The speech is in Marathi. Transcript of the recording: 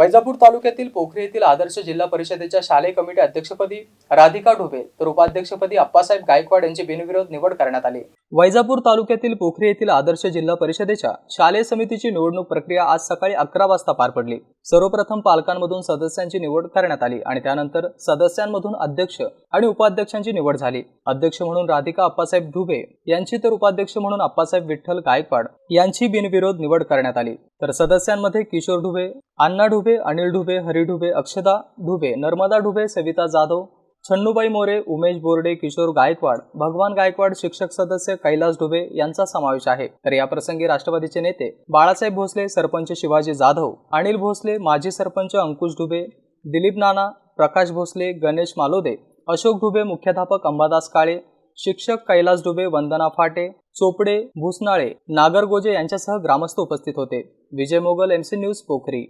वैजापूर तालुक्यातील पोखरी येथील आदर्श जिल्हा परिषदेच्या शालेय कमिटी अध्यक्षपदी राधिका ढोबे तर उपाध्यक्षपदी अप्पासाहेब गायकवाड यांची बिनविरोध निवड करण्यात आली. वैजापूर तालुक्यातील पोखरी येथील आदर्श जिल्हा परिषदेच्या शालेय समितीची निवडणूक प्रक्रिया आज सकाळी अकरा वाजता पार पडली. सर्वप्रथम पालकांमधून सदस्यांची निवड करण्यात आली आणि त्यानंतर सदस्यांमधून अध्यक्ष आणि उपाध्यक्षांची निवड झाली. अध्यक्ष म्हणून राधिका अप्पासाहेब ढुबे यांची तर उपाध्यक्ष म्हणून अप्पासाहेब विठ्ठल गायकवाड यांची बिनविरोध निवड करण्यात आली. तर सदस्यांमध्ये किशोर ढुबे अण्णा ढुबे अनिल ढुबे हरी ढुबे अक्षदा ढुबे नर्मदा ढुबे सविता जाधव छन्नूबाई मोरे उमेश बोर्डे किशोर गायकवाड भगवान गायकवाड शिक्षक सदस्य कैलास डुबे यांचा समावेश आहे. तर याप्रसंगी राष्ट्रवादीचे नेते बाळासाहेब भोसले सरपंच शिवाजी जाधव अनिल भोसले माजी सरपंच अंकुश डुबे दिलीप नाना प्रकाश भोसले गणेश मालोदे अशोक ढुबे मुख्याध्यापक अंबादास काळे शिक्षक कैलास डुबे वंदना फाटे चोपडे भुसनाळे नागरगोजे यांच्यासह ग्रामस्थ उपस्थित होते. Vijay Mogal MC news Pokhari.